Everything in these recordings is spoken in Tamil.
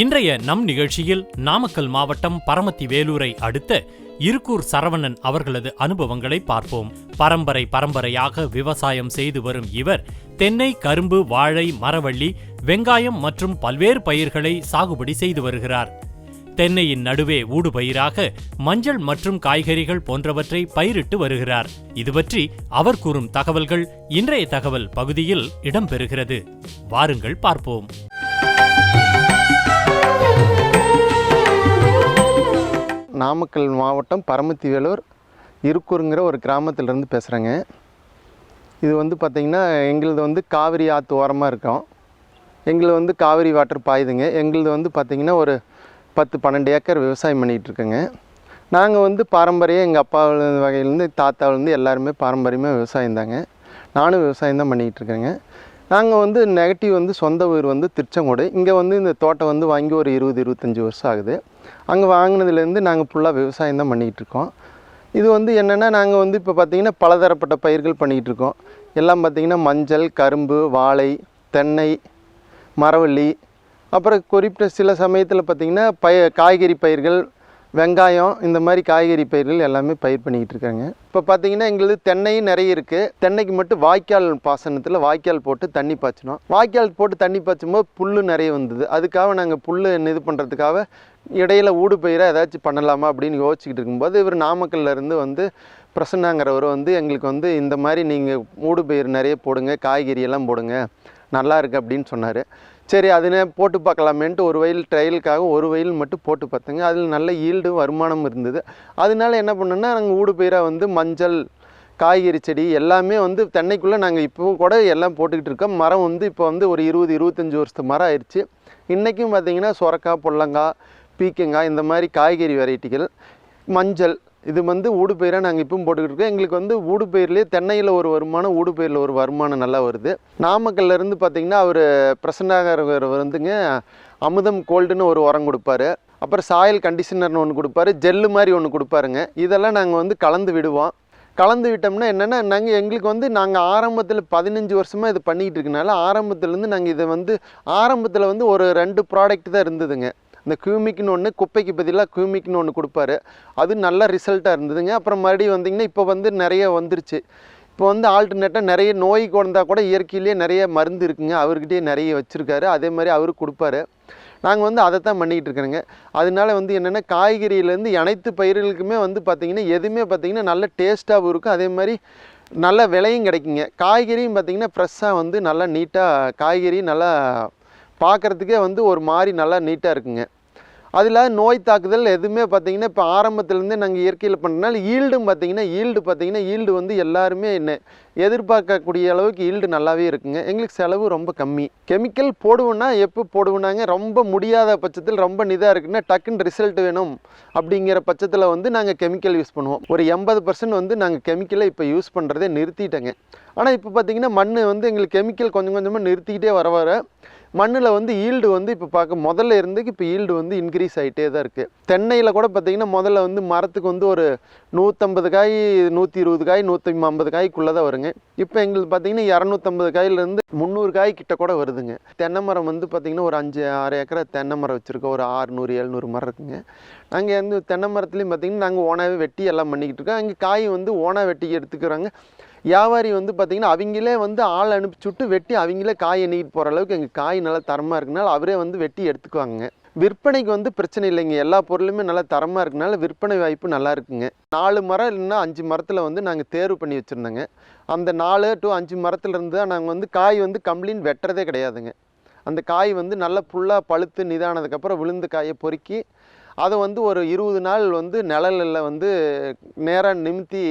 இன்றைய நம் நிகழ்ச்சியில் நாமக்கல் மாவட்டம் பரமத்தி வேலூரை அடுத்த இருக்கூர் சரவணன் அவர்களது அனுபவங்களை பார்ப்போம். பரம்பரை பரம்பரையாக விவசாயம் செய்து வரும் இவர் தென்னை கரும்பு வாழை மரவள்ளி வெங்காயம் மற்றும் பல்வேறு பயிர்களை சாகுபடி செய்து வருகிறார். தென்னையின் நடுவே ஊடுபயிராக மஞ்சள் மற்றும் காய்கறிகள் போன்றவற்றை பயிரிட்டு வருகிறார். இது பற்றி அவர் கூறும் தகவல்கள் இன்றைய தகவல் பகுதியில் இடம்பெறுகிறது. வாருங்கள் பார்ப்போம். நாமக்கல் மாவட்டம் பரமத்தி வேலூர் இருக்கூருங்கிற ஒரு கிராமத்திலேருந்து பேசுகிறேங்க இது வந்து பார்த்திங்கன்னா எங்களுது வந்து காவிரி ஆற்று ஓரமாக இருக்கோம். எங்களது வந்து காவிரி வாட்டர் பாயுதுங்க. எங்களுது வந்து பார்த்திங்கன்னா ஒரு பத்து பன்னெண்டு ஏக்கர் விவசாயம் பண்ணிகிட்ருக்கோங்க நாங்கள் வந்து பாரம்பரியம் எங்கள் அப்பா வகையிலேருந்து தாத்தாவிலேருந்து எல்லாருமே பாரம்பரியமாக விவசாயம் தாங்க. நானும் விவசாயம் தான் பண்ணிகிட்டு இருக்கேங்க. நாங்கள் வந்து நெகட்டிவ் வந்து சொந்த ஊர் வந்து திருச்செங்கோடு. இங்கே வந்து இந்த தோட்டம் வந்து வாங்கி ஒரு இருபது இருபத்தஞ்சி வருஷம் ஆகுது. அங்கே வாங்கினதுலேருந்து நாங்கள் ஃபுல்லாக விவசாயம் தான் பண்ணிக்கிட்டு இருக்கோம் இது வந்து என்னென்னா நாங்கள் வந்து இப்போ பார்த்திங்கன்னா பலதரப்பட்ட பயிர்கள் பண்ணிக்கிட்டு இருக்கோம் எல்லாம் பார்த்திங்கன்னா மஞ்சள் கரும்பு வாழை தென்னை மரவள்ளி. அப்புறம் குறிப்பிட்ட சில சமயத்தில் பார்த்திங்கன்னா பய காய்கறி பயிர்கள் வெங்காயம் இந்த மாதிரி காய்கறி பயிர்கள் எல்லாமே பயிர் பண்ணிக்கிட்டு இருக்காங்க. இப்போ பார்த்தீங்கன்னா எங்களுது தென்னையும் நிறைய இருக்குது தென்னைக்கு மட்டும் வாய்க்கால் பாசனத்தில் வாய்க்கால் போட்டு தண்ணி பாய்ச்சினோம். வாய்க்கால் போட்டு தண்ணி பாய்ச்சும்போது புல் நிறைய வந்தது. அதுக்காக நாங்கள் புல் இது பண்ணுறதுக்காக இடையில ஊடு பயிராக ஏதாச்சும் பண்ணலாமா அப்படின்னு யோசிச்சுக்கிட்டு இருக்கும்போது இவர் நாமக்கல்ல இருந்து வந்து பிரசன்னாங்கிறவர் வந்து எங்களுக்கு வந்து இந்த மாதிரி நீங்கள் ஊடு பயிர் நிறைய போடுங்க காய்கறி எல்லாம் போடுங்க நல்லா இருக்குது அப்படின்னு சொன்னார். சரி அதுனே போட்டு பார்க்கலாமேன்ட்டு ஒரு வயல் ட்ரையலுக்காக ஒரு வயல் மட்டும் போட்டு பார்த்தேங்க. அதில் நல்ல ஈல்டு வருமானம் இருந்தது. அதனால என்ன பண்ணோன்னா நாங்கள் ஊடு பயிராக வந்து மஞ்சள் காய்கறி செடி எல்லாமே வந்து தென்னைக்குள்ளே நாங்கள் இப்போ கூட எல்லாம் போட்டுக்கிட்டு இருக்கோம். மரம் வந்து இப்போ வந்து ஒரு இருபது இருபத்தஞ்சி வருஷத்து மரம் ஆயிடுச்சு. இன்றைக்கும் பார்த்தீங்கன்னா சுரக்காய் பொல்லங்காய் பீக்கங்காய் இந்த மாதிரி காய்கறி வெரைட்டிகள் மஞ்சள் இது வந்து ஊடுபயிராக நாங்கள் இப்பவும் போட்டுக்கிட்டு இருக்கோம். எங்களுக்கு வந்து ஊடுபயிர்லேயே தென்னையில் ஒரு வருமானம் ஊடுபயிரில் ஒரு வருமானம் நல்லா வருது. நாமக்கல்லேருந்து பார்த்திங்கன்னா அவர் பிரசன்னாகர் வந்துங்க அமுதம் கோல்டுன்னு ஒரு உரம் கொடுப்பாரு. அப்புறம் சாயல் கண்டிஷனர்னு ஒன்று கொடுப்பாரு. ஜெல்லு மாதிரி ஒன்று கொடுப்பாருங்க. இதெல்லாம் நாங்கள் வந்து கலந்து விடுவோம். கலந்து விட்டோம்னா என்னென்னா நாங்கள் எங்களுக்கு வந்து நாங்கள் ஆரம்பத்தில் பதினஞ்சு வருஷமாக இது பண்ணிக்கிட்டு இருக்கனால ஆரம்பத்துலேருந்து நாங்கள் இதை வந்து ஆரம்பத்தில் வந்து ஒரு ரெண்டு ப்ராடக்ட் தான் இருந்ததுங்க. இந்த கியூமிக்னு ஒன்று குப்பைக்கு பதிலாக கியூமிக்னு ஒன்று கொடுப்பாரு. அது நல்ல ரிசல்ட்டாக இருந்ததுங்க. அப்புறம் மறுபடியும் வந்திங்கன்னா இப்போ வந்து நிறைய வந்துருச்சு. இப்போ வந்து ஆல்டர்னேட்டாக நிறைய நோய் கொண்டா கூட இயற்கையிலேயே நிறைய மருந்து இருக்குங்க. அவர்கிட்டயே நிறைய வச்சுருக்காரு. அதே மாதிரி அவர் கொடுப்பாரு. நாங்கள் வந்து அதை தான் பண்ணிக்கிட்டு இருக்கிறோங்க அதனால வந்து என்னென்னா காய்கறியிலேருந்து அனைத்து பயிர்களுக்குமே வந்து பார்த்திங்கன்னா எதுவுமே பார்த்திங்கன்னா நல்ல டேஸ்ட்டாகவும் இருக்கும். அதே மாதிரி நல்ல விலையும் கிடைக்குங்க. காய்கறியும் பார்த்திங்கன்னா ஃப்ரெஷ்ஷாக வந்து நல்லா நீட்டாக காய்கறி நல்லா பார்க்குறதுக்கே வந்து ஒரு மாதிரி நல்லா நீட்டாக இருக்குங்க. அதில் நோய் தாக்குதல் எதுவுமே பார்த்தீங்கன்னா இப்போ ஆரம்பத்துலேருந்தே நாங்கள் இயற்கையில் பண்ணுறதுனால ஈல்டும் பார்த்தீங்கன்னா ஈல்டு பார்த்தீங்கன்னா ஈல்டு வந்து எல்லாருமே என்ன எதிர்பார்க்கக்கூடிய அளவுக்கு ஈல்டு நல்லாவே இருக்குங்க. எங்களுக்கு செலவு ரொம்ப கம்மி. கெமிக்கல் போடுவோன்னா எப்போ போடுவோனாங்க ரொம்ப முடியாத பட்சத்தில் ரொம்ப நிதாக இருக்குன்னா டக்குன்னு ரிசல்ட் வேணும் அப்படிங்கிற பட்சத்தில் வந்து நாங்கள் கெமிக்கல் யூஸ் பண்ணுவோம். ஒரு எண்பது பர்சன்ட் வந்து நாங்கள் கெமிக்கலை இப்போ யூஸ் பண்ணுறதே நிறுத்திட்டேங்க. ஆனால் இப்போ பார்த்தீங்கன்னா மண் வந்து எங்களுக்கு கெமிக்கல் கொஞ்சம் கொஞ்சமாக நிறுத்திக்கிட்டே வர வர மண்ணில் வந்து ஈல்டு வந்து இப்போ பார்க்க முதல்ல இருந்துக்கு இப்போ ஈல்டு வந்து இன்க்ரீஸ் ஆகிட்டே தான் இருக்குது தென்னையில் கூட பார்த்திங்கன்னா முதல்ல வந்து மரத்துக்கு வந்து ஒரு நூற்றம்பது காய் நூற்றி இருபது காய் நூற்றி ஐம்பது காய்க்குள்ளே தான் வருங்க. இப்போ எங்களுக்கு பார்த்திங்கன்னா இரநூத்தம்பது காயிலேருந்து முந்நூறு காய் கிட்ட கூட வருதுங்க. தென்னை மரம் வந்து பார்த்திங்கன்னா ஒரு அஞ்சு ஆறு ஏக்கரை தென்னை மரம் வச்சுருக்கோம். ஒரு ஆறுநூறு எழுநூறு மரம் இருக்குங்க. நாங்கள் வந்து தென்னை மரத்துலேயும் பார்த்திங்கன்னா நாங்கள் ஓனாகவே வெட்டி எல்லாம் பண்ணிக்கிட்டு இருக்கோம். அங்கே காய் வந்து ஓனாக வெட்டி எடுத்துக்கிறாங்க. வியாபாரி வந்து பார்த்திங்கன்னா அவங்களே வந்து ஆள் அனுப்பிச்சுட்டு வெட்டி அவங்களே காய் எண்ணிக்கிட்டு போகிற அளவுக்கு எங்கள் காய் நல்லா தரமாக இருக்குனால அவரே வந்து வெட்டி எடுத்துக்குவாங்க. விற்பனைக்கு வந்து பிரச்சனை இல்லைங்க. எல்லா பொருளுமே நல்லா தரமாக இருக்கனால விற்பனை வாய்ப்பு நல்லா இருக்குங்க. நாலு மரம் இல்லைன்னா அஞ்சு மரத்தில் வந்து நாங்கள் தேர்வு பண்ணி வச்சுருந்தோங்க. அந்த நாலு டு அஞ்சு மரத்துலேருந்து தான் நாங்கள் வந்து காய் வந்து கம்ப்ளீன் வெட்டுறதே கிடையாதுங்க. அந்த காய் வந்து நல்லா ஃபுல்லாக பழுத்து நிதானதுக்கப்புறம் விழுந்த காயை பொறுக்கி அதை வந்து ஒரு இருபது நாள் வந்து நிழலில் வந்து நேராக நிமித்தி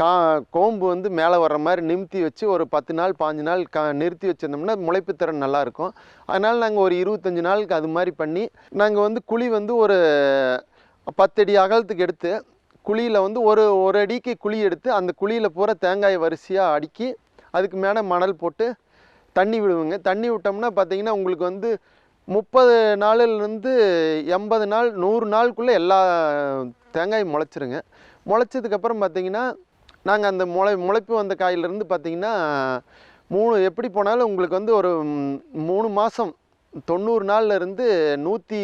கா கோம்பு வந்து மேலே வர்ற மாதிரி நிமித்தி வச்சு ஒரு பத்து நாள் பாஞ்சு நாள் கா நிறுத்தி வச்சிருந்தோம்னா முளைப்பு திறன் நல்லாயிருக்கும். அதனால் நாங்கள் ஒரு இருபத்தஞ்சி நாளுக்கு அது மாதிரி பண்ணி நாங்கள் வந்து குழி வந்து ஒரு பத்தடி அகலத்துக்கு எடுத்து குழியில் வந்து ஒரு ஒரு அடிக்கு குழி எடுத்து அந்த குழியில் பூரா தேங்காய் வரிசையாக அடுக்கி அதுக்கு மேலே மணல் போட்டு தண்ணி விடுவோங்க. தண்ணி விட்டோம்னா பார்த்தீங்கன்னா உங்களுக்கு வந்து முப்பது நாளிலிருந்து எண்பது நாள் நூறு நாளுக்குள்ளே எல்லா தேங்காயும் முளைச்சிருங்க. முளைச்சதுக்கப்புறம் பார்த்தீங்கன்னா நாங்கள் அந்த முளை முளைப்பு வந்த காயிலிருந்து பார்த்திங்கன்னா மூணு எப்படி போனாலும் உங்களுக்கு வந்து ஒரு மூணு மாதம் தொண்ணூறு நாள்ல இருந்து நூற்றி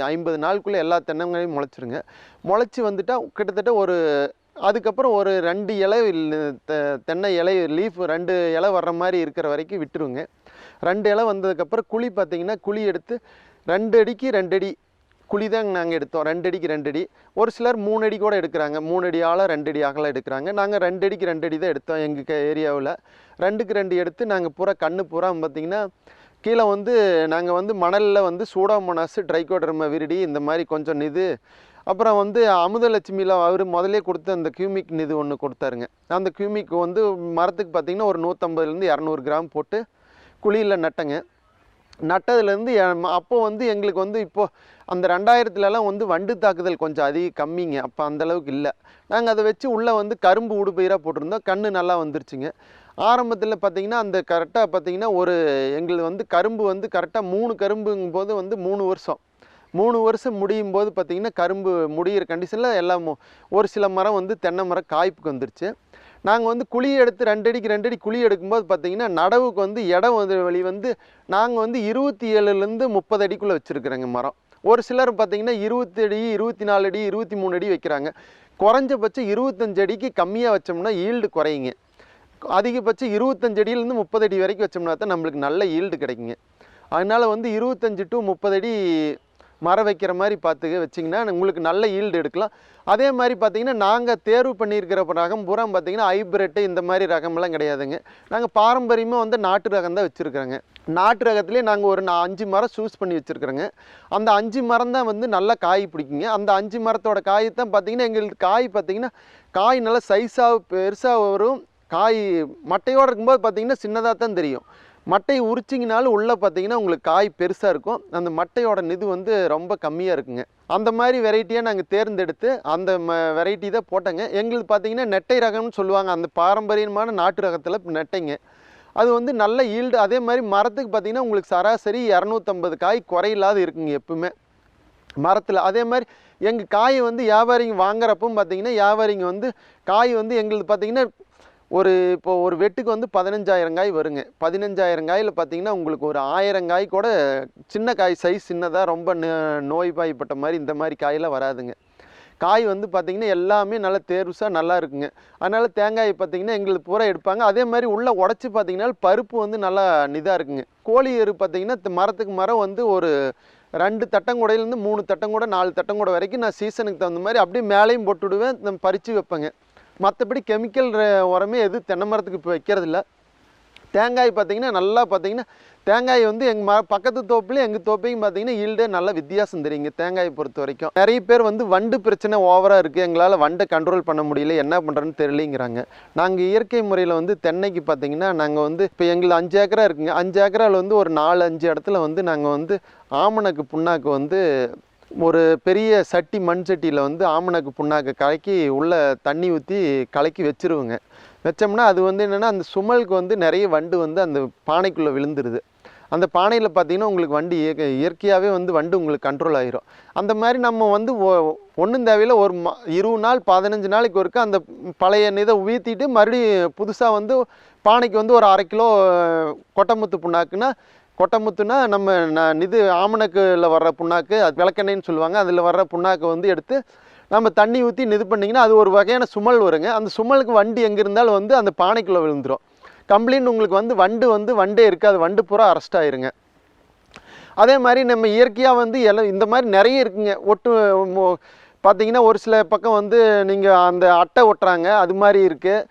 ஐம்பது நாளுக்குள்ளே எல்லா தென்னங்களையும் முளைச்சிருங்க. முளைச்சி வந்துட்டால் கிட்டத்தட்ட ஒரு அதுக்கப்புறம் ஒரு ரெண்டு இலை தெ- தென்னை இலை லீஃப் ரெண்டு இலை வர்ற மாதிரி இருக்கிற வரைக்கும் விட்டுருங்க. ரெண்டு இலை வந்ததுக்கப்புறம் குழி பார்த்திங்கன்னா குழி எடுத்து ரெண்டு அடிக்கு ரெண்டு அடி குழி தான் நாங்கள் எடுத்தோம். ரெண்டு அடிக்கு ரெண்டு அடி ஒரு சிலர் மூணு அடி கூட எடுக்கிறாங்க. மூணு அடி ஆழம் ரெண்டு அடி அகலம் எடுக்கிறாங்க. நாங்கள் ரெண்டு அடிக்கு ரெண்டு அடி தான் எடுத்தோம் எங்கள் ஏரியாவில். ரெண்டுக்கு ரெண்டு எடுத்து நாங்கள் பூரா கண்ணு பூரா பார்த்தீங்கன்னா கீழே வந்து நாங்கள் வந்து மணலில் வந்து சூடாமோனாஸ் ட்ரைகோடர்ம விரிடி இந்த மாதிரி கொஞ்சம் இது. அப்புறம் வந்து அமுதலட்சுமியில் அவர் முதல்லே கொடுத்த அந்த கியூமிக் இது ஒன்று கொடுத்தாருங்க. அந்த கியூமிக் வந்து மரத்துக்கு பார்த்தீங்கன்னா ஒரு நூற்றம்பதுலேருந்து இரநூறு கிராம் போட்டு குழியில் நட்டங்க. நட்டதுலேருந்து அப்போ வந்து எங்களுக்கு வந்து இப்போது அந்த ரெண்டாயிரத்துலலாம் வந்து வண்டு தாக்குதல் கொஞ்சம் அதிக கம்மிங்க. அப்போ அந்த அளவுக்கு இல்லை. நாங்கள் அதை வச்சு உள்ளே வந்து கரும்பு உடுபயிராக போட்டிருந்தோம். கண்ணு நல்லா வந்துருச்சுங்க. ஆரம்பத்தில் பார்த்தீங்கன்னா அந்த கரெக்டாக பார்த்தீங்கன்னா ஒரு எங்களுக்கு வந்து கரும்பு வந்து கரெக்டாக மூணு கரும்புங்கும் போது வந்து மூணு வருஷம். மூணு வருஷம் முடியும் போது பார்த்தீங்கன்னா கரும்பு முடியிற கண்டிஷனில் எல்லாம் ஒரு சில மரம் வந்து தென்னை மரம் காய்ப்புக்கு வந்துருச்சு. நாங்கள் வந்து குழி எடுத்து ரெண்டு அடிக்கு ரெண்டு அடி குழி எடுக்கும்போது பார்த்தீங்கன்னா நடவுக்கு வந்து இடம் வந்து வழி வந்து நாங்கள் வந்து இருபத்தி ஏழுலேருந்து முப்பது அடிக்குள்ளே வச்சுருக்குறோங்க மரம். ஒரு சிலர் பார்த்தீங்கன்னா இருபத்தி அடி இருபத்தி நாலு அடி இருபத்தி மூணு அடி வைக்கிறாங்க. குறைஞ்சபட்சம் இருபத்தஞ்சு அடிக்கு கம்மியாக வச்சோம்னா ஈல்டு குறையுங்க. அதிகபட்சம் இருபத்தஞ்சு அடியிலேருந்து முப்பது அடி வரைக்கும் வச்சோம்னா தான் நம்மளுக்கு நல்ல ஈல்டு கிடைக்குங்க. அதனால் வந்து இருபத்தஞ்சு டு முப்பது அடி மரம் வைக்கிற மாதிரி பார்த்து வச்சிங்கன்னா உங்களுக்கு நல்ல ஈல்டு எடுக்கலாம். அதே மாதிரி பார்த்தீங்கன்னா நாங்கள் தேர்வு பண்ணியிருக்கிற ரகம் பூரா பார்த்திங்கன்னா ஹைப்ரிட்டு இந்த மாதிரி ரகம்லாம் கிடையாதுங்க. நாங்கள் பாரம்பரியமாக வந்து நாட்டு ரகம் தான் வச்சுருக்குறோங்க. நாட்டு ரகத்துலேயே நாங்கள் ஒரு நா- அஞ்சு மரம் சூஸ் பண்ணி வச்சுருக்குறோங்க. அந்த அஞ்சு மரம் தான் வந்து நல்லா காய் பிடிக்குங்க. அந்த அஞ்சு மரத்தோட காய் தான் பார்த்தீங்கன்னா எங்களுக்கு காய் பார்த்தீங்கன்னா காய் நல்லா சைஸாக பெருசாக வரும். காய் மட்டையோடு இருக்கும்போது பார்த்திங்கன்னா சின்னதாக தான் தெரியும். மட்டையை உரிச்சிங்கனாலும் உள்ளே பார்த்தீங்கன்னா உங்களுக்கு காய் பெருசாக இருக்கும். அந்த மட்டையோட நிது வந்து ரொம்ப கம்மியாக இருக்குங்க. அந்த மாதிரி வெரைட்டியாக நாங்கள் தேர்ந்தெடுத்து அந்த ம வெரைட்டி தான் போட்டோங்க. எங்களுக்கு பார்த்தீங்கன்னா நெட்டை ரகம்னு சொல்லுவாங்க. அந்த பாரம்பரியமான நாட்டு ரகத்தில் நெட்டைங்க. அது வந்து நல்ல ஈல்டு அதே மாதிரி மரத்துக்கு பார்த்தீங்கன்னா உங்களுக்கு சராசரி இரநூத்தம்பது காய் குறையில்லாத இருக்குங்க எப்பவுமே. மரத்தில். அதே மாதிரி எங்கள் காயை வந்து வியாபாரிங்க வாங்குறப்பும் பார்த்திங்கன்னா வியாபாரிங்க வந்து காய் வந்து எங்களுக்கு பார்த்திங்கன்னா ஒரு இப்போ ஒரு வெட்டுக்கு வந்து பதினஞ்சாயிரம் காய் வருங்க. பதினஞ்சாயிரம் காயில் பார்த்தீங்கன்னா உங்களுக்கு ஒரு ஆயிரம் காய் கூட சின்ன காய் சைஸ் சின்னதாக ரொம்ப நோய் பாய்ப்பட்ட மாதிரி இந்த மாதிரி காயெல்லாம் வராதுங்க. காய் வந்து பார்த்திங்கன்னா எல்லாமே நல்லா தேர்வுசாக நல்லா இருக்குங்க. அதனால் தேங்காய் பார்த்திங்கன்னா எங்களுக்கு பூரா எடுப்பாங்க. அதே மாதிரி உள்ளே உடச்சி பார்த்தீங்கன்னா பருப்பு வந்து நல்லா இதாக இருக்குங்க. கோழி எரு பார்த்திங்கன்னா மரத்துக்கு மரம் வந்து ஒரு ரெண்டு தட்டங்குடையிலேருந்து மூணு தட்டங்கூட நாலு தட்டங்கூட வரைக்கும் நான் சீசனுக்கு தகுந்த மாதிரி அப்படியே மேலேயும் போட்டுவிடுவேன் பறித்து வைப்பேங்க. மற்றபடி கெமிக்கல் உரமே எதுவும் தென்னை மரத்துக்கு இப்போ வைக்கிறதில்ல. தேங்காய் பார்த்தீங்கன்னா நல்லா பார்த்தீங்கன்னா தேங்காய் வந்து எங்கள் ம பக்கத்து தோப்புலேயும் எங்கள் தோப்பையும் பார்த்தீங்கன்னா ஈல்டே நல்ல வித்தியாசம் தெரியுங்க தேங்காயை பொறுத்த வரைக்கும். நிறைய பேர் வந்து வண்டு பிரச்சனை ஓவராக இருக்குது எங்களால் வண்டை கண்ட்ரோல் பண்ண முடியல என்ன பண்ணுறேன்னு தெரியலிங்கிறாங்க. நாங்கள் இயற்கை முறையில் வந்து தென்னைக்கு பார்த்தீங்கன்னா நாங்கள் வந்து இப்போ எங்களுக்கு அஞ்சு ஏக்கரா இருக்குங்க அஞ்சு ஏக்கராவில் வந்து ஒரு நாலு அஞ்சு இடத்துல வந்து நாங்கள் வந்து ஆமணக்கு புண்ணாக்கு வந்து ஒரு பெரிய சட்டி மண் சட்டியில் வந்து ஆமணக்கு புண்ணாக்கு கலக்கி உள்ளே தண்ணி ஊற்றி கலக்கி வச்சுருவோங்க. வச்சோம்னா அது வந்து என்னென்னா அந்த சுமலுக்கு வந்து நிறைய வண்டு வந்து அந்த பானைக்குள்ளே விழுந்துருது. அந்த பானையில் பார்த்தீங்கன்னா உங்களுக்கு வண்டி இயற்கை இயற்கையாகவே வந்து வண்டு உங்களுக்கு கண்ட்ரோல் ஆகிரும் அந்த மாதிரி நம்ம வந்து ஒன்றும் தேவையில்ல. ஒரு ம இருபது நாள் பதினஞ்சு நாளைக்கு ஒருக்க அந்த பழைய இதை உயர்த்திட்டு மறுபடியும் புதுசாக வந்து பானைக்கு வந்து ஒரு அரை கிலோ கொட்டமுத்து புண்ணாக்குன்னா கொட்டமுத்துனா நம்ம நான் இது ஆமணக்குல வர்ற புண்ணாக்கு அது விளக்கெண்ணெய்ன்னு சொல்லுவாங்க. அதில் வர்ற புண்ணாக்கை வந்து எடுத்து நம்ம தண்ணி ஊற்றி இது பண்ணிங்கன்னா அது ஒரு வகையான சுமல் வருங்க. அந்த சுமலுக்கு வண்டி எங்கே இருந்தாலும் வந்து அந்த பானைக்குள்ளே விழுந்துரும். கம்ப்ளைண்ட் உங்களுக்கு வந்து வண்டு வந்து வண்டே இருக்காது. வண்டு பூரா அரெஸ்ட் ஆயிருங்க. அதே மாதிரி நம்ம இயற்கையாக வந்து எல்லாம் இந்த மாதிரி நிறைய இருக்குங்க. ஒட்டு மோ- பார்த்தீங்கன்னா ஒரு சில பக்கம் வந்து நீங்கள் அந்த அட்டை ஒட்டுறாங்க. அது மாதிரி இருக்குது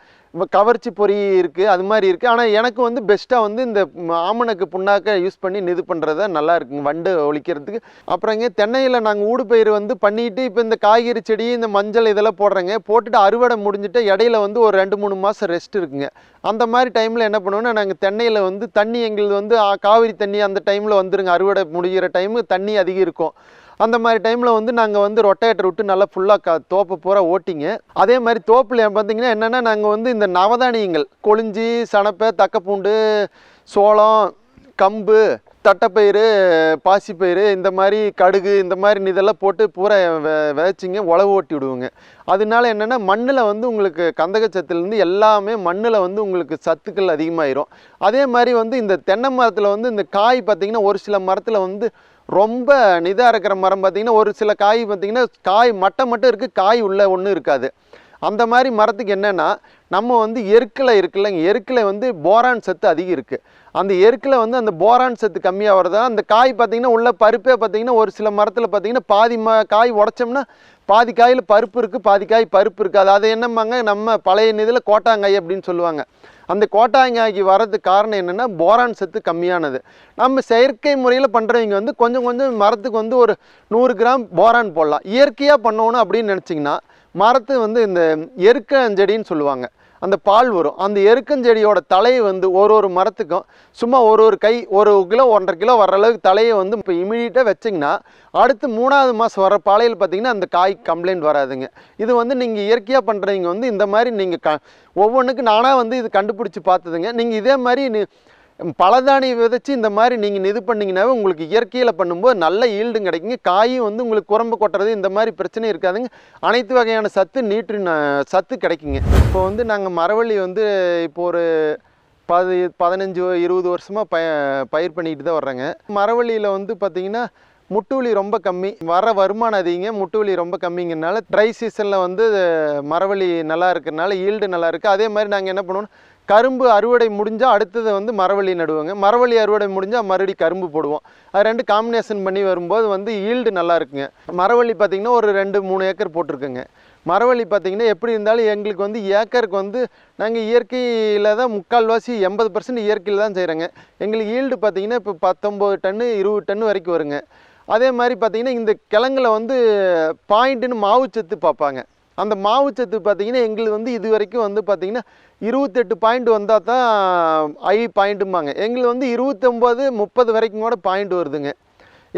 கவர்ச்சி பொறி இருக்குது அது மாதிரி இருக்குது ஆனால் எனக்கு வந்து பெஸ்ட்டாக வந்து இந்த ஆமணக்கு புண்ணாக்கை யூஸ் பண்ணி இது பண்ணுறத நல்லா இருக்குங்க வண்டு ஒழிக்கிறதுக்கு அப்புறங்க தென்னையில் நாங்கள் ஊடு பயிர் வந்து பண்ணிட்டு இப்போ இந்த காய்கறி செடி இந்த மஞ்சள் இதெல்லாம் போடுறேங்க. போட்டுட்டு அறுவடை முடிஞ்சிட்டு இடையில வந்து ஒரு ரெண்டு மூணு மாதம் ரெஸ்ட் இருக்குங்க. அந்த மாதிரி டைமில் என்ன பண்ணுவோம்னா நாங்கள் தென்னையில் வந்து தண்ணி எங்களுக்கு வந்து காவிரி தண்ணி அந்த டைமில் வந்துருங்க. அறுவடை முடிகிற டைமு தண்ணி அதிகம் இருக்கும். அந்த மாதிரி டைமில் வந்து நாங்கள் வந்து ரொட்டேட்டர் விட்டு நல்லா ஃபுல்லாக க தோப்பை பூரா ஓட்டிங்க. அதே மாதிரி தோப்பில் பார்த்தீங்கன்னா என்னென்னா நாங்கள் வந்து இந்த நவதானியங்கள் கொளிஞ்சி சணப்பை தக்கப்பூண்டு சோளம் கம்பு தட்டைப்பயிறு பாசிப்பயிறு இந்த மாதிரி கடுகு இந்த மாதிரி இதெல்லாம் போட்டு பூரா வெ விதைச்சிங்க உழவு ஓட்டி விடுவோங்க. அதனால என்னென்னா மண்ணில் வந்து உங்களுக்கு கந்தகச்சத்துலேருந்து எல்லாமே மண்ணில் வந்து உங்களுக்கு சத்துக்கள் அதிகமாயிரும். அதே மாதிரி வந்து இந்த தென்னை மரத்தில் வந்து இந்த காய் பார்த்திங்கன்னா ஒரு சில மரத்தில் வந்து ரொம்ப நிதாக இருக்கிற மரம் பார்த்திங்கன்னா ஒரு சில காய் பார்த்திங்கன்னா காய் மட்டை மட்டும் இருக்குது காய் உள்ள ஒன்றும் இருக்காது. அந்த மாதிரி மரத்துக்கு என்னென்னா நம்ம வந்து எருக்கில் இருக்குல்லங்க எருக்கில் வந்து போரான் சத்து அதிகம் இருக்குது அந்த எருக்கில் வந்து அந்த போரான் சத்து கம்மியாக வரதா அந்த காய் பார்த்திங்கன்னா உள்ள பருப்பே பார்த்திங்கன்னா ஒரு சில மரத்தில் பார்த்திங்கன்னா பாதி ம காய் உடச்சோம்னா பாதி காயில் பருப்பு இருக்குது பாதி காய் பருப்பு இருக்காது அது என்னம்பாங்க நம்ம பழைய இதில் கோட்டாங்காய் அப்படின்னு சொல்லுவாங்க. அந்த கோட்டாங்காய்க்கு வரதுக்கு காரணம் என்னென்னா போரான் சத்து கம்மியானது. நம்ம செயற்கை முறையில் பண்ணுறவங்க வந்து கொஞ்சம் கொஞ்சம் மரத்துக்கு வந்து ஒரு நூறு கிராம் போரான் போடலாம். இயற்கையாக பண்ணணும் அப்படின்னு நினச்சிங்கன்னா மரத்து வந்து இந்த எருக்கஞ்செடின்னு சொல்லுவாங்க. அந்த பால் வரும். அந்த எருக்கஞ்செடியோட தலை வந்து ஒரு ஒரு மரத்துக்கும் சும்மா ஒரு ஒரு கை ஒரு கிலோ ஒன்றரை கிலோ வர்ற அளவுக்கு தலையை வந்து இப்போ இமீடியட்டாக வச்சிங்கன்னா அடுத்து மூணாவது மாதம் வர பாலையில் பார்த்தீங்கன்னா அந்த காய் கம்ப்ளைண்ட் வராதுங்க. இது வந்து நீங்கள் இயற்கையாக பண்ணுறவங்க வந்து இந்த மாதிரி நீங்கள் க ஒவ்வொன்றுக்கு நானாக வந்து இது கண்டுபிடிச்சி பார்த்ததுங்க. நீங்கள் இதே மாதிரி பழதானியை விதைச்சி இந்த மாதிரி நீங்கள் இது பண்ணிங்கனாவே உங்களுக்கு இயற்கையில் பண்ணும்போது நல்ல ஈல்டும் கிடைக்குங்க. காயும் வந்து உங்களுக்கு குரம்பு கொட்டுறது இந்த மாதிரி பிரச்சனை இருக்காதுங்க. அனைத்து வகையான சத்து நீட்டு சத்து கிடைக்குங்க. இப்போ வந்து நாங்கள் மரவள்ளி வந்து இப்போ ஒரு பதி பதினஞ்சு இருபது வருஷமாக பய பயிர் பண்ணிக்கிட்டு தான் வர்றேங்க. மரவள்ளியில் வந்து பார்த்திங்கன்னா முட்டுவலி ரொம்ப கம்மி. வர வருமானம் அதிகங்க. முட்டுவலி ரொம்ப கம்மிங்கிறனால ட்ரை சீசனில் வந்து மரவள்ளி நல்லா இருக்கிறனால ஈல்டு நல்லா இருக்குது அதே மாதிரி நாங்கள் என்ன பண்ணுவோம் கரும்பு அறுவடை முடிஞ்சால் அடுத்தது வந்து மரவள்ளி நடுவோங்க. மரவள்ளி அறுவடை முடிஞ்சால் மறுபடி கரும்பு போடுவோம். அது ரெண்டு காம்பினேஷன் பண்ணி வரும்போது வந்து ஈல்டு நல்லா இருக்குங்க. மரவள்ளி பார்த்திங்கன்னா ஒரு ரெண்டு மூணு ஏக்கர் போட்டிருக்குங்க. மரவள்ளி பார்த்திங்கன்னா எப்படி இருந்தாலும் எங்களுக்கு வந்து ஏக்கருக்கு வந்து நாங்கள் இயற்கையில் தான் முக்கால்வாசி எண்பது பர்சன்ட் இயற்கையில் தான் செய்கிறோங்க எங்களுக்கு ஈல்டு பார்த்திங்கன்னா இப்போ பத்தொம்போது டன்னு இருபது டன்னு வரைக்கும் வருங்க. அதே மாதிரி பார்த்திங்கன்னா இந்த கிழங்குல வந்து பாயிண்ட்டுன்னு மாவுச்சத்து பார்ப்பாங்க. அந்த மாவுச்சத்து பார்த்திங்கன்னா எங்களுக்கு வந்து இது வரைக்கும் வந்து பார்த்திங்கன்னா இருபத்தெட்டு பாயிண்ட் வந்தால் தான் ஐ பாயிண்ட்டும்பாங்க எங்களுக்கு வந்து இருபத்தொம்போது முப்பது வரைக்கும் கூட பாயிண்ட் வருதுங்க.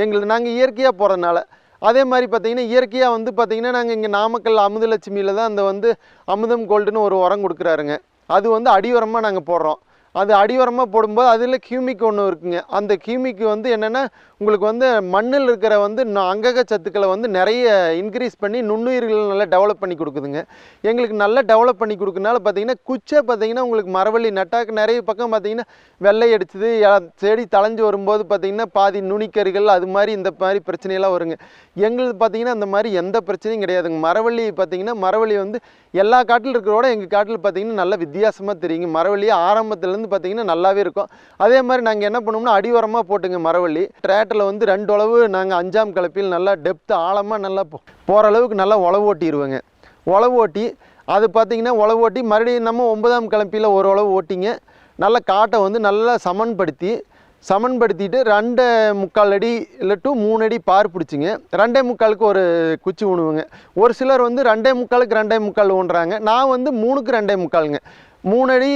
எங்களுக்கு நாங்கள் இயற்கையாக போகிறதுனால அதே மாதிரி பார்த்திங்கன்னா இயற்கையாக வந்து பார்த்திங்கன்னா நாங்கள் இங்கே நாமக்கல் அமுதலட்சுமியில் தான் அந்த வந்து அமுதம் கோல்டுன்னு ஒரு உரம் கொடுக்குறாருங்க. அது வந்து அடி உரமாக நாங்கள் போடுறோம். அது அடிவரமாக போடும்போது அதில் கியூமிக் ஒன்று இருக்குங்க. அந்த கியூமிக் வந்து என்னென்னா உங்களுக்கு வந்து மண்ணில் இருக்கிற வந்து அங்கக சத்துக்களை வந்து நிறைய இன்க்ரீஸ் பண்ணி நுண்ணுயிர்கள் நல்லா டெவலப் பண்ணி கொடுக்குதுங்க. எங்களுக்கு நல்லா டெவலப் பண்ணி கொடுக்கறனால பார்த்தீங்கன்னா குச்சை பார்த்தீங்கன்னா உங்களுக்கு மரவள்ளி நட்டாக்கு நிறைய பக்கம் பார்த்தீங்கன்னா வெள்ளை அடிச்சது செடி தளைஞ்சு வரும்போது பார்த்திங்கன்னா பாதி நுனிக்கறிகள் அது மாதிரி இந்த மாதிரி பிரச்சனையெல்லாம் வருங்க. எங்களுக்கு பார்த்தீங்கன்னா அந்த மாதிரி எந்த பிரச்சனையும் கிடையாதுங்க. மரவள்ளி பார்த்தீங்கன்னா மரவள்ளி வந்து எல்லா காட்டில் இருக்கிறோட எங்கள் காட்டில் பார்த்தீங்கன்னா நல்ல வித்தியாசமாக தெரியுங்க. மரவள்ளியை ஆரம்பத்துலேருந்து பார்த்தீங்கன்னா நல்லாவே இருக்கும். அதே மாதிரி நாங்கள் என்ன பண்ணோம்னா அடிவரமாக போட்டுங்க மரவள்ளி. டிராக்டரில் வந்து ரெண்டு அளவு நாங்கள் அஞ்சாம் கலப்பில் நல்லா டெப்த் ஆழமாக நல்லா போகிற அளவுக்கு நல்லா உழவு ஓட்டிடுவோங்க உழவு ஓட்டி அது பார்த்தீங்கன்னா உழவு ஓட்டி மறுபடியும் நம்ம ஒன்பதாம் கலப்பியில் ஒரு உழவு ஓட்டிங்க. நல்லா காட்டை வந்து நல்லா சமன்படுத்தி சமன்படுத்திட்டு ரெண்டை முக்கால் அடி இல்லை டூ மூணு அடி பார் பிடிச்சிங்க. ரெண்டே முக்காலுக்கு ஒரு குச்சி ஊணுவுங்க ஒரு சிலர் வந்து ரெண்டே முக்காலுக்கு ரெண்டே முக்கால் ஊன்றாங்க நான் வந்து மூணுக்கு ரெண்டே முக்காலுங்க. மூணு அடி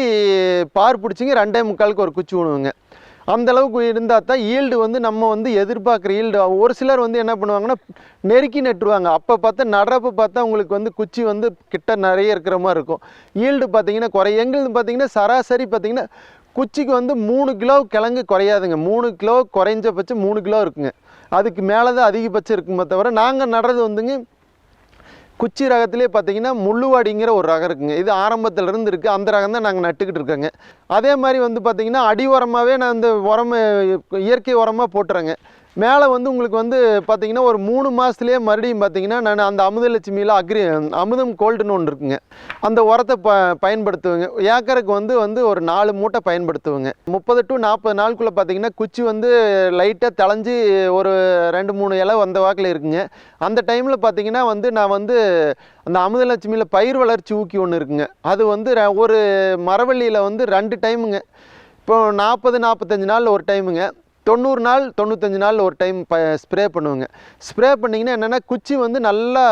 பார் பிடிச்சிங்க ரெண்டே முக்காலுக்கு ஒரு குச்சி ஊணுவுங்க அந்த அளவுக்கு இருந்தால் தான் ஈல்டு வந்து நம்ம வந்து எதிர்பார்க்குற ஈல்டு. ஒரு சிலர் வந்து என்ன பண்ணுவாங்கன்னா நெருக்கி நட்டுருவாங்க. அப்போ பார்த்தா நடப்பு பார்த்தா உங்களுக்கு வந்து குச்சி வந்து கிட்ட நிறைய இருக்கிற மாதிரி இருக்கும். ஈல்டு பார்த்தீங்கன்னா குறை. எங்களுக்கு பார்த்தீங்கன்னா சராசரி பார்த்திங்கன்னா குச்சிக்கு வந்து மூணு கிலோ கிழங்கு குறையாதுங்க. மூணு கிலோ குறைஞ்சபட்சம் மூணு கிலோ இருக்குங்க. அதுக்கு மேலே தான் அதிகபட்சம் இருக்குமே தவிர நாங்கள் நடுறது வந்துங்க குச்சி ரகத்திலே பார்த்தீங்கன்னா முள்ளுவாடிங்கிற ஒரு ரகம் இருக்குங்க. இது ஆரம்பத்திலிருந்து இருக்குது அந்த ரகம் தான் நாங்கள் நட்டுக்கிட்டு இருக்கோங்க. அதே மாதிரி வந்து பார்த்திங்கன்னா அடி உரமாகவே நான் இந்த உரம் இயற்கை உரமாக போட்டுறேங்க. மேலே வந்து உங்களுக்கு வந்து பார்த்தீங்கன்னா ஒரு மூணு மாதத்துலேயே மறுபடியும் பார்த்தீங்கன்னா நான் அந்த அமுதலட்சுமியில் அக்ரி அமுதம் கோல்டுன்னு ஒன்று இருக்குங்க. அந்த உரத்தை ப பயன்படுத்துவேங்க. ஏக்கருக்கு வந்து வந்து ஒரு நாலு மூட்டை பயன்படுத்துவேங்க. முப்பது டு நாற்பது நாளுக்குள்ளே பார்த்தீங்கன்னா குச்சி வந்து லைட்டாக தளைஞ்சு ஒரு ரெண்டு மூணு இலை வந்த வாக்கில் இருக்குங்க. அந்த டைமில் பார்த்தீங்கன்னா வந்து நான் வந்து அந்த அமுதலட்சுமியில் பயிர் வளர்ச்சி ஊக்கி ஒன்று இருக்குங்க. அது வந்து ர- ஒரு மரவள்ளியில் வந்து ரெண்டு டைமுங்க இப்போ நாற்பது நாற்பத்தஞ்சு நாள் ஒரு டைமுங்க தொண்ணூறு நாள் தொண்ணூத்தஞ்சு நாள் ஒரு டைம் ப ஸ்ப்ரே பண்ணுவோங்க. ஸ்ப்ரே பண்ணிங்கன்னா என்னென்னா குச்சி வந்து நல்லா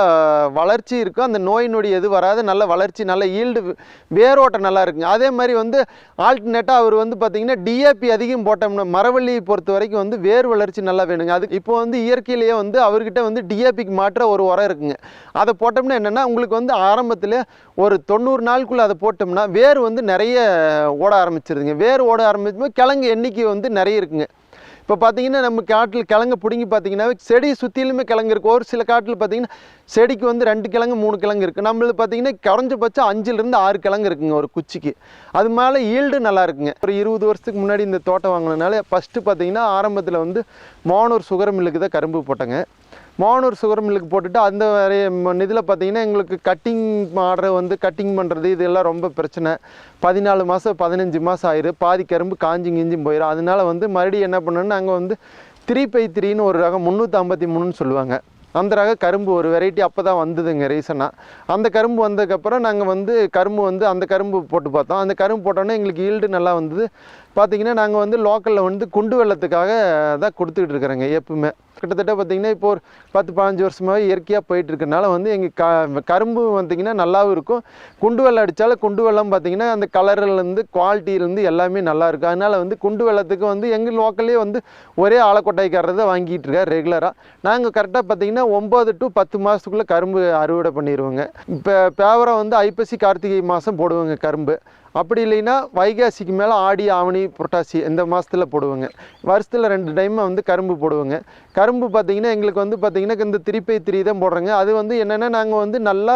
வளர்ச்சி இருக்கும். அந்த நோய் நொடி எது வராது. நல்ல வளர்ச்சி நல்ல ஈல்டு வேரோட்டம் நல்லா இருக்குங்க. அதே மாதிரி வந்து ஆல்டர்னேட்டாக அவர் வந்து பார்த்திங்கன்னா டிஏபி அதிகம் போட்டோம்னா மரவள்ளி பொறுத்த வரைக்கும் வந்து வேர் வளர்ச்சி நல்லா வேணுங்க. அது இப்போ வந்து இயற்கையிலேயே வந்து அவர்கிட்ட வந்து டிஏபிக்கு மாற்ற ஒரு உரம் இருக்குங்க. அதை போட்டோம்னா என்னென்னா உங்களுக்கு வந்து ஆரம்பத்தில் ஒரு தொண்ணூறு நாளுக்குள்ளே அதை போட்டோம்னா வேர் வந்து நிறைய ஓட ஆரம்பிச்சிருதுங்க. வேர் ஓட ஆரம்பிச்சும்போது கிழங்கு எண்ணிக்கை வந்து நிறைய இருக்குங்க. இப்போ பார்த்தீங்கன்னா நம்ம காட்டில் கிழங்கு பிடுங்கி பார்த்தீங்கன்னா செடி சுற்றிலுமே கிழங்கு இருக்குது ஒரு சில காட்டில் பார்த்தீங்கன்னா செடிக்கு வந்து ரெண்டு கிழங்கு மூணு கிழங்கு இருக்குது நம்மளுக்கு பார்த்தீங்கன்னா குறைஞ்சபட்சம் அஞ்சுலேருந்து ஆறு கிழங்கு இருக்குங்க ஒரு குச்சிக்கு. அது மேலே ஈல்டு நல்லா இருக்குங்க. ஒரு இருபது வருஷத்துக்கு முன்னாடி இந்த தோட்டம் வாங்கினதுனால ஃபஸ்ட்டு பார்த்தீங்கன்னா ஆரம்பத்தில் வந்து மோனூர் சுகர் மில்லுக்கு தான் கரும்பு போட்டேங்க. மோனூர் சுகர் மில்லுக்கு போட்டுட்டு அந்த இதில் பார்த்தீங்கன்னா எங்களுக்கு கட்டிங் ஆர்டர் வந்து கட்டிங் பண்ணுறது இதெல்லாம் ரொம்ப பிரச்சனை. பதினாலு மாதம் பதினஞ்சு மாதம் ஆயிரு. பாதி கரும்பு காஞ்சி கிஞ்சும் போயிடும் அதனால வந்து மறுபடியும் என்ன பண்ணோன்னா நாங்கள் வந்து த்ரீ பை த்ரீன்னு ஒரு ரகம் முந்நூற்றி ஐம்பத்தி மூணுன்னு சொல்லுவாங்க. அந்த ரக கரும்பு ஒரு வெரைட்டி அப்போ தான் வந்ததுங்க ரீசனாக அந்த கரும்பு வந்ததுக்கப்புறம் நாங்கள் வந்து கரும்பு வந்து அந்த கரும்பு போட்டு பார்த்தோம். அந்த கரும்பு போட்டோன்னே எங்களுக்கு ஈல்டு நல்லா வந்தது. பார்த்தீங்கன்னா நாங்கள் வந்து லோக்கலில் வந்து குண்டு வெள்ளத்துக்காக தான் கொடுத்துக்கிட்டு இருக்கிறோங்க எப்பவுமே. கிட்டத்தட்ட பார்த்தீங்கன்னா இப்போ ஒரு பத்து பதினஞ்சு வருஷமாகவே இயற்கையாக போயிட்டுருக்கனால வந்து எங்கள் க கரும்பு பார்த்தீங்கன்னா நல்லாவும் இருக்கும். குண்டு வெள்ளம் அடித்தாலும் குண்டு வெள்ளம் பார்த்திங்கன்னா அந்த கலர்லேருந்து குவாலிட்டியிலேருந்து எல்லாமே நல்லாயிருக்கும் அதனால் வந்து குண்டு வெள்ளத்துக்கு வந்து எங்கள் லோக்கல்லே வந்து ஒரே ஆலக்கொட்டைக்காரர் தான் வாங்கிட்டு இருக்கார் ரெகுலராக நாங்கள் கரெக்டாக பார்த்தீங்கன்னா ஒம்பது டு பத்து மாதத்துக்குள்ளே கரும்பு அறுவடை பண்ணிடுவோங்க இப்போ பேவரை வந்து ஐப்பசி கார்த்திகை மாதம் போடுவோங்க கரும்பு. அப்படி இல்லைன்னா வைகாசிக்கு மேலே ஆடி ஆவணி புரட்டாசி இந்த மாதத்தில் போடுவோங்க. வருஷத்தில் ரெண்டு டைம் வந்து கரும்பு போடுவோங்க. கரும்பு பார்த்திங்கன்னா எங்களுக்கு வந்து பார்த்திங்கன்னா இந்த திருப்பை திரி தான் போடுறோங்க. அது வந்து என்னென்னா நாங்கள் வந்து நல்லா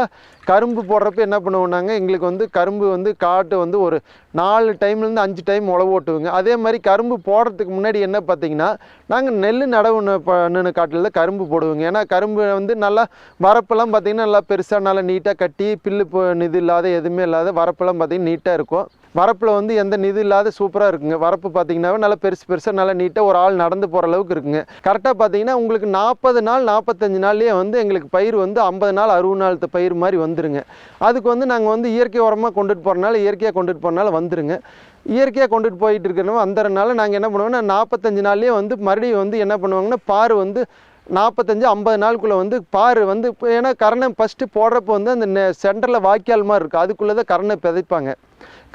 கரும்பு போடுறப்ப என்ன பண்ணுவோம்னாங்க எங்களுக்கு வந்து கரும்பு வந்து காட்டு வந்து ஒரு நாலு டைம்லேருந்து அஞ்சு டைம் உழவு ஓட்டுவோங்க. அதே மாதிரி கரும்பு போடுறதுக்கு முன்னாடி என்ன பார்த்தீங்கன்னா நாங்கள் நெல் நடவு பண்ணுன காட்டில் தான் கரும்பு போடுவோங்க. ஏன்னா கரும்பு வந்து நல்லா வரப்பெல்லாம் பார்த்திங்கன்னா நல்லா பெருசாக நல்லா நீட்டாக கட்டி பில்லு இது இல்லாத எதுவுமே இல்லாத வரப்பெல்லாம் பார்த்திங்கன்னா நீட்டாக இருக்கும். வரப்பில் வந்து எந்த நிதி இல்லாத சூப்பராக இருக்குங்க. வரப்பு பார்த்தீங்கன்னாவே நல்லா பெருசு பெருசாக நல்லா நீட்டாக ஒரு ஆள் நடந்து போகிற அளவுக்கு இருக்குங்க. கரெக்டாக பார்த்தீங்கன்னா உங்களுக்கு நாற்பது நாள் நாற்பத்தஞ்சு நாள்லேயே வந்து எங்களுக்கு பயிர் வந்து ஐம்பது நாள் அறுபது நாள் பயிர் மாதிரி வந்துருங்க. அதுக்கு வந்து நாங்கள் வந்து இயற்கை உரமாக கொண்டுட்டு போகிறனால இயற்கையாக கொண்டுட்டு போகிறனால வந்துருங்க. இயற்கையாக கொண்டுட்டு போயிட்டு இருக்கிறனால வந்துறனால நாங்கள் என்ன பண்ணுவோம்னா நாற்பத்தஞ்சு நாள்லேயே வந்து மறுபடியும் வந்து என்ன பண்ணுவாங்கன்னா பார் வந்து நாற்பத்தஞ்சு ஐம்பது நாளுக்குள்ளே வந்து பார் வந்து இப்போ ஏன்னா கரணை ஃபஸ்ட்டு போடுறப்போ வந்து அந்த சென்டரில் வாய்க்கால் மாதிரி இருக்குது அதுக்குள்ளே தான் கரணை விதைப்பாங்க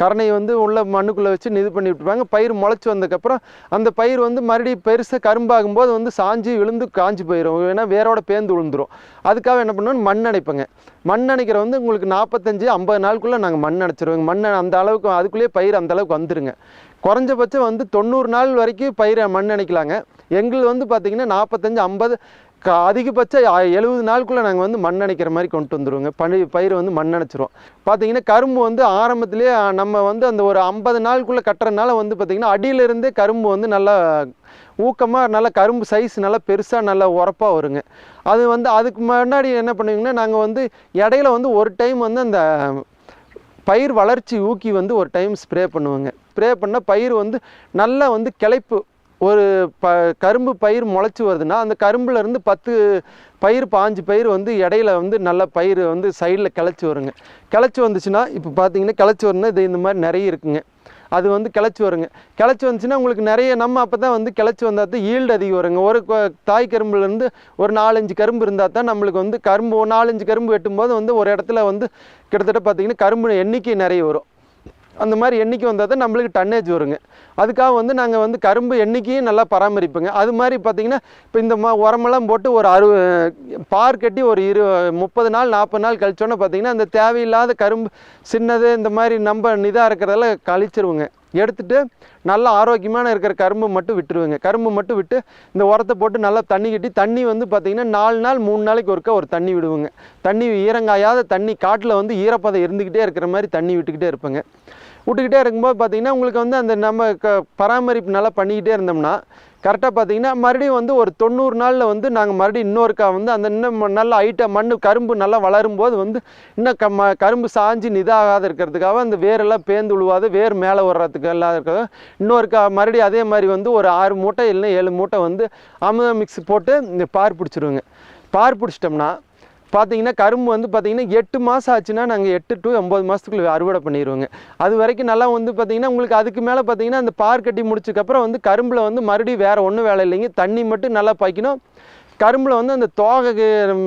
கரணையை வந்து உள்ள மண்ணுக்குள்ளே வச்சு இது பண்ணி விட்டுருவாங்க பயிர் முளைச்சி வந்ததுக்கப்புறம் அந்த பயிர் வந்து மறுபடியும் பெருசாக கரும்பாகும்போது வந்து சாஞ்சி விழுந்து காஞ்சி போயிடும் ஏன்னா வேரோட பேர்ந்து விழுந்துரும் அதுக்காக என்ன பண்ணுவோம் மண் அணைப்போங்க. மண் அணைக்கிற வந்து உங்களுக்கு நாற்பத்தஞ்சு ஐம்பது நாளுக்குள்ளே நாங்கள் மண் அணைச்சிருவோங்க. மண் அந்த அளவுக்கு அதுக்குள்ளேயே பயிர் அந்த அளவுக்கு வந்துடுங்க குறைஞ்சபட்சம் வந்து தொண்ணூறு நாள் வரைக்கும் பயிரை மண் அணைக்கலாங்க. எங்களுக்கு வந்து பார்த்திங்கன்னா நாற்பத்தஞ்சு ஐம்பது க அதிகபட்சம் எழுபது நாளுக்குள்ளே நாங்கள் வந்து மண் அணைக்கிற மாதிரி கொண்டு வந்துடுவோங்க பனி பயிர் வந்து மண் அணைச்சிரும் பார்த்தீங்கன்னா கரும்பு வந்து ஆரம்பத்துலேயே நம்ம வந்து அந்த ஒரு ஐம்பது நாளுக்குள்ளே கட்டுறதுனால வந்து பார்த்திங்கன்னா அடியிலிருந்தே கரும்பு வந்து நல்லா ஊக்கமாக நல்லா கரும்பு சைஸ் நல்லா பெருசாக நல்லா உரப்பாக வருங்க. அது வந்து அதுக்கு முன்னாடி என்ன பண்ணுவீங்கன்னா நாங்கள் வந்து இடையில வந்து ஒரு டைம் வந்து அந்த பயிர் வளர்ச்சி ஊக்கி வந்து ஒரு டைம் ஸ்ப்ரே பண்ணுவோங்க. ஸ்ப்ரே பண்ணால் பயிர் வந்து நல்லா வந்து கிளைப்பு ஒரு ப கரும்பு பயிர் முளைச்சி வருதுன்னா அந்த கரும்புலேருந்து பத்து பயிர் பாஞ்சு பயிர் வந்து இடையில வந்து நல்ல பயிர் வந்து சைடில் கிளச்சி வருங்க. கிளச்சி வந்துச்சுன்னா இப்போ பார்த்தீங்கன்னா கிளச்சி வரும்னா இது இந்த மாதிரி நிறைய இருக்குங்க. அது வந்து கிளச்சி வருங்க. கிளச்சி வந்துச்சுன்னா உங்களுக்கு நிறைய நம்ம அப்போ தான் வந்து கிளச்சி வந்தால் தான் ஈல்டு அதிகம் வருங்க. ஒரு தாய் கரும்புலேருந்து ஒரு நாலஞ்சு கரும்பு இருந்தால் தான் நம்மளுக்கு வந்து கரும்பு ஒரு நாலஞ்சு கரும்பு வெட்டும்போது வந்து ஒரு இடத்துல வந்து கிட்டத்தட்ட பார்த்தீங்கன்னா கரும்பு எண்ணிக்கை நிறைய வரும். அந்த மாதிரி எண்ணிக்கை வந்தால் தான் நம்மளுக்கு டன்னேஜ் வருங்க. அதுக்காக வந்து நாங்கள் வந்து கரும்பு எண்ணிக்கையும் நல்லா பராமரிப்போங்க. அது மாதிரி பார்த்தீங்கன்னா இப்போ இந்த மா உரமெல்லாம் போட்டு ஒரு அறு பார் கட்டி ஒரு இரு முப்பது நாள் நாற்பது நாள் கழிச்சோன்னே பார்த்திங்கன்னா அந்த தேவையில்லாத கரும்பு சின்னது இந்த மாதிரி நம்ம இதாக இருக்கிறதெல்லாம் கழிச்சிருவோங்க. எடுத்துட்டு நல்லா ஆரோக்கியமான இருக்கிற கரும்பு மட்டும் விட்டுருவேங்க. கரும்பு மட்டும் விட்டு இந்த உரத்தை போட்டு நல்லா தண்ணி கட்டி தண்ணி வந்து பார்த்திங்கன்னா நாலு நாள் மூணு நாளைக்கு ஒருக்கா ஒரு தண்ணி விடுவோங்க. தண்ணி ஈரங்காயாத தண்ணி காட்டில் வந்து ஈரப்பதம் இருந்துக்கிட்டே இருக்கிற மாதிரி தண்ணி விட்டுக்கிட்டே இருப்பேங்க. விட்டுக்கிட்டே இருக்கும்போது பார்த்தீங்கன்னா உங்களுக்கு வந்து அந்த நம்ம க பராமரிப்பு நல்லா பண்ணிக்கிட்டே இருந்தோம்னா கரெக்டாக பார்த்தீங்கன்னா மறுபடியும் வந்து ஒரு தொண்ணூறு நாளில் வந்து நாங்கள் மறுபடியும் இன்னொருக்கா வந்து அந்த இன்னும் நல்ல ஐட்டம் மண் கரும்பு நல்லா வளரும் போது வந்து இன்னும் க ம கரும்பு சாஞ்சு நிதாகாத இருக்கிறதுக்காக அந்த வேரெல்லாம் பேந்து விழுவாது வேர் மேலே வர்றதுக்கு எல்லாம் இருக்கிறது. இன்னொருக்கா மறுபடியும் அதே மாதிரி வந்து ஒரு ஆறு மூட்டை இல்லைன்னா ஏழு மூட்டை வந்து அமுதம் மிக்ஸ் போட்டு இந்த பார் பிடிச்சிருவோங்க. பார் பிடிச்சிட்டோம்னா பார்த்தீங்கன்னா கரும்பு வந்து பார்த்திங்கன்னா எட்டு மாதம் ஆச்சுன்னா நாங்கள் எட்டு டு ஒம்பது மாதத்துக்குள்ளே அறுவடை பண்ணிடுவோங்க அது வரைக்கும் நல்லா வந்து பார்த்திங்கன்னா உங்களுக்கு அதுக்கு மேலே பார்த்தீங்கன்னா அந்த பார் கட்டி முடிச்சதுக்கப்புறம் வந்து கரும்பில் வந்து மறுபடியும் வேறு ஒன்றும் வேலை இல்லைங்க. தண்ணி மட்டும் நல்லா பாய்க்கணும். கரும்பில் வந்து அந்த தோகைக்கு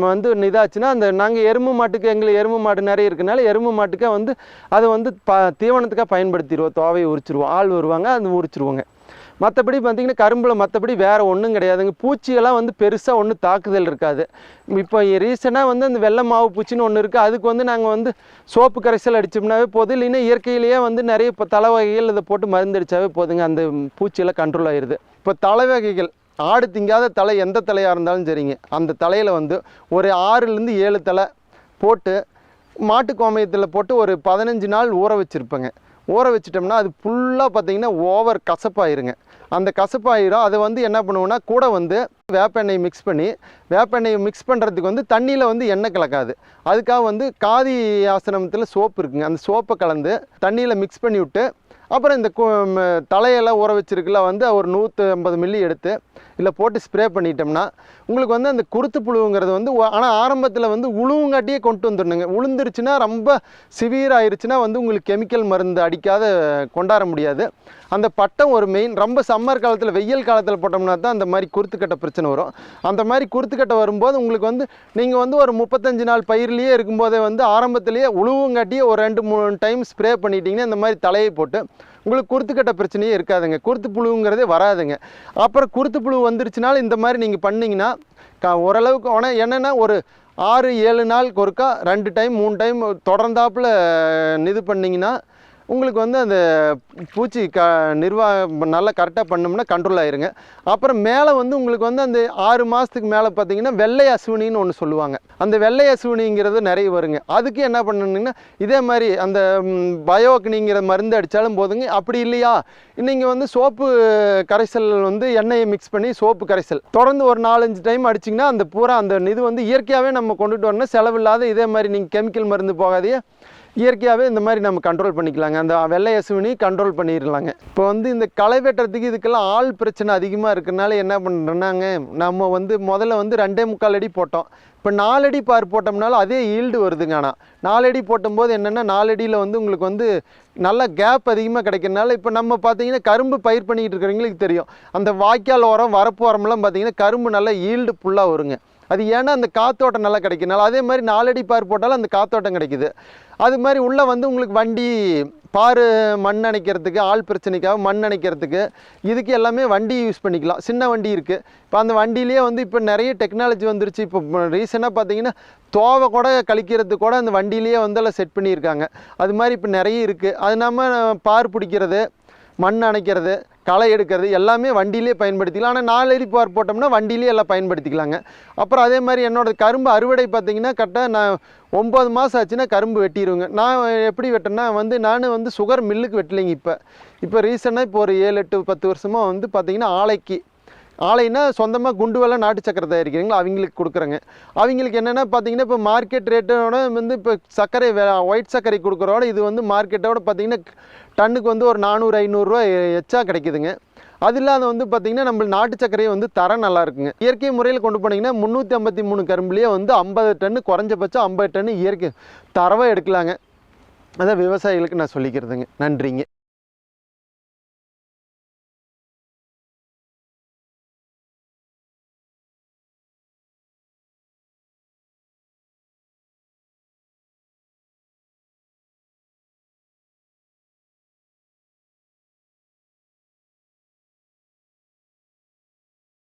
வந்து இதாச்சுன்னா அந்த நாங்கள் எருமை மாட்டுக்கு எங்களுக்கு எருமை மாடு நிறைய இருக்கனால எருமை மாட்டுக்காக வந்து அதை வந்து ப தீவனத்துக்காக பயன்படுத்திடுவோம். தோவையை உரிச்சிருவோம். ஆள் வருவாங்க அது உரிச்சிருவோங்க. மற்றபடி பார்த்திங்கன்னா கரும்பில் மற்றபடி வேறு ஒன்றும் கிடையாதுங்க. பூச்சியெல்லாம் வந்து பெருசாக ஒன்றும் தாக்குதல் இருக்காது. இப்போ ரீசெண்டாக வந்து அந்த வெள்ளை மாவு பூச்சின்னு ஒன்று இருக்குது அதுக்கு வந்து நாங்கள் வந்து சோப்பு கரைசல் அடித்தோம்னாவே போதும். இல்லைன்னா இயற்கையிலேயே வந்து நிறைய இப்போ தலை வகைகள் இதை போட்டு மருந்து அடித்தாவே போதுங்க. அந்த பூச்சியெல்லாம் கண்ட்ரோல் ஆயிடுது இப்போ தலை வகைகள் ஆடு திங்காத தலை எந்த தலையாக இருந்தாலும் சரிங்க. அந்த தலையில் வந்து ஒரு ஆறுலேருந்து ஏழு தலை போட்டு மாட்டு கோமயத்தில் போட்டு ஒரு பதினஞ்சு நாள் ஊற வச்சுருப்பேங்க. ஊற வச்சிட்டோம்னா அது ஃபுல்லாக பார்த்திங்கன்னா ஓவர் கசப்பாயிருங்க. அந்த கசப்பாயிரும் அதை வந்து என்ன பண்ணுவோம்னா கூட வந்து வேப்பெண்ணெய் மிக்ஸ் பண்ணி வேப்பெண்ணெய் மிக்ஸ் பண்ணுறதுக்கு வந்து தண்ணியில் வந்து எண்ணெய் கலக்காது. அதுக்காக வந்து காதி ஆசிரமத்தில் சோப்பு இருக்குங்க. அந்த சோப்பை கலந்து தண்ணியில் மிக்ஸ் பண்ணி விட்டு அப்புறம் இந்த தலையெல்லாம் ஊற வச்சிருக்குல வந்து ஒரு நூற்றி ஐம்பது மில்லி எடுத்து இல்லை போட்டு ஸ்ப்ரே பண்ணிட்டோம்னா உங்களுக்கு வந்து அந்த குருத்து புழுவுங்கிறது வந்து ஆனால் ஆரம்பத்தில் வந்து உழுவுங்காட்டியே கொண்டு வந்துடணுங்க. உளுந்துருச்சுன்னா ரொம்ப சிவியர் ஆயிடுச்சுன்னா வந்து உங்களுக்கு கெமிக்கல் மருந்து அடிக்காத கொண்டாட முடியாது. அந்த பட்டம் ஒரு மெயின் ரொம்ப சம்மர் காலத்தில் வெயில் காலத்தில் போட்டோம்னா தான் அந்த மாதிரி குருத்துக்கட்டை பிரச்சனை வரும். அந்த மாதிரி குருத்துக்கட்டை வரும்போது உங்களுக்கு வந்து நீங்கள் வந்து ஒரு முப்பத்தஞ்சு நாள் பயிர்லேயே இருக்கும்போதே வந்து ஆரம்பத்திலேயே உழுவுங்காட்டியே ஒரு ரெண்டு மூணு டைம் ஸ்ப்ரே பண்ணிட்டீங்கன்னா இந்த மாதிரி தலையை போட்டு உங்களுக்கு குருத்துக்கட்டை பிரச்சனையே இருக்காதுங்க. குருத்து புழுங்கிறதே வராதுங்க. அப்புறம் குருத்து புழு வந்துருச்சுனாலும் இந்த மாதிரி நீங்கள் பண்ணிங்கன்னா க ஓரளவுக்கு ஆனால் என்னென்னா ஒரு ஆறு ஏழு நாளுக்கு ஒருக்கா ரெண்டு டைம் மூணு டைம் தொடர்ந்தாப்புல இது பண்ணிங்கன்னா உங்களுக்கு வந்து அந்த பூச்சி க நிர்வாகம் நல்லா கரெக்டாக பண்ணோம்னா கண்ட்ரோல் ஆயிருங்க. அப்புறம் மேலே வந்து உங்களுக்கு வந்து அந்த ஆறு மாதத்துக்கு மேலே பார்த்தீங்கன்னா வெள்ளை அசுவினின்னு ஒன்று சொல்லுவாங்க. அந்த வெள்ளை அசுவினிங்கிறது நிறைய வருங்க. அதுக்கு என்ன பண்ணணுங்கன்னா இதே மாதிரி அந்த பயோக்னிங்கிற மருந்து அடித்தாலும் போதுங்க. அப்படி இல்லையா? நீங்கள் வந்து சோப்பு கரைசல் வந்து எண்ணெயை மிக்ஸ் பண்ணி சோப்பு கரைசல். தொடர்ந்து ஒரு நாலஞ்சு டைம் அடிச்சிங்கன்னா அந்த பூரா அந்த இது வந்து இயற்கையாகவே நம்ம கொண்டுட்டு வரணும். செலவில்லாத இதே மாதிரி நீங்கள் கெமிக்கல் மருந்து போகாதையே இயற்கையாகவே இந்த மாதிரி நம்ம கண்ட்ரோல் பண்ணிக்கலாங்க. அந்த வெள்ளை அசுவினி கண்ட்ரோல் பண்ணிடலாங்க இப்போ வந்து இந்த களை வெட்டுறதுக்கு இதுக்கெல்லாம் ஆள் பிரச்சனை அதிகமாக இருக்கிறனால என்ன பண்ணுறோன்னாங்க நம்ம வந்து முதல்ல வந்து ரெண்டே முக்கால் அடி போட்டோம். இப்போ நாலடி பார் போட்டோம்னாலும் அதே ஈல்டு வருதுங்க ஆனால் நாலடி போட்டும்போது என்னென்னா நாலடியில் வந்து உங்களுக்கு வந்து நல்ல கேப் அதிகமாக கிடைக்கிறனால இப்போ நம்ம பார்த்தீங்கன்னா கரும்பு பயிர் பண்ணிக்கிட்டு இருக்கிறவங்களுக்கு தெரியும். அந்த வாய்க்கால் ஓரம் வரப்பு ஓரம்லாம் பார்த்தீங்கன்னா கரும்பு நல்லா ஈல்டு ஃபுல்லாக வருங்க. அது ஏன்னா அந்த காத்தோட்டம் நல்லா கிடைக்கனால அதே மாதிரி நாலடி பார் போட்டாலும் அந்த காத்தோட்டம் கிடைக்குது. அது மாதிரி உள்ளே வந்து உங்களுக்கு வண்டி பாரு மண் அணைக்கிறதுக்கு ஆள் பிரச்சனைக்காக மண் அணைக்கிறதுக்கு இதுக்கு எல்லாமே வண்டி யூஸ் பண்ணிக்கலாம். சின்ன வண்டி இருக்குது இப்போ அந்த வண்டியிலேயே வந்து இப்போ நிறைய டெக்னாலஜி வந்துருச்சு. இப்போ ரீசெண்டாக பார்த்தீங்கன்னா தோவை கூட கழிக்கிறதுக்கு கூட அந்த வண்டியிலேயே வந்து எல்லாம் செட் பண்ணியிருக்காங்க. அது மாதிரி இப்போ நிறைய இருக்குது அது நம்ம பார் பிடிக்கிறது மண் அணைக்கிறது களை எடுக்கிறது எல்லாமே வண்டியிலே பயன்படுத்திக்கலாம். ஆனால் நாலடி பார் போட்டோம்னா வண்டியிலே எல்லாம் பயன்படுத்திக்கலாங்க. அப்புறம் அதே மாதிரி என்னோடய கரும்பு அறுவடை பார்த்தீங்கன்னா கரெக்டாக நான் ஒம்பது மாதம் ஆச்சுன்னா கரும்பு வெட்டிடுவேங்க நான் எப்படி வெட்டேன்னா வந்து நான் வந்து சுகர் மில்லுக்கு வெட்டலைங்க இப்போ. இப்போ ரீசெண்டாக இப்போ ஒரு ஏழு எட்டு பத்து வருஷமாக வந்து பார்த்திங்கன்னா ஆலைக்கு ஆலைன்னா சொந்தமாக குண்டு வெள்ளை நாட்டு சக்கரை தயாரிக்கிறீங்களா? அவங்களுக்கு கொடுக்குறேங்க. அவங்களுக்கு என்னென்னா பார்த்தீங்கன்னா இப்போ மார்க்கெட் ரேட்டோட வந்து இப்போ சர்க்கரை ஒயிட் சர்க்கரை கொடுக்குறோட இது வந்து மார்க்கெட்டோட பார்த்தீங்கன்னா டன்னுக்கு வந்து ஒரு நானூறு ஐநூறுரூவா எச்சா கிடைக்குதுங்க. அது இல்லாத வந்து பார்த்திங்கன்னா நம்ம நாட்டு சர்க்கரையை வந்து தரம் நல்லா இருக்குங்க. இயற்கை முறையில் கொண்டு போனீங்கன்னா முந்நூற்றி ஐம்பத்தி மூணு கரும்புலேயே வந்து ஐம்பது டன்னு குறைஞ்சபட்சம் ஐம்பது டன்னு இயற்கை தரவை எடுக்கலாங்க. அதான் விவசாயிகளுக்கு நான் சொல்லிக்கிறதுங்க. நன்றிங்க.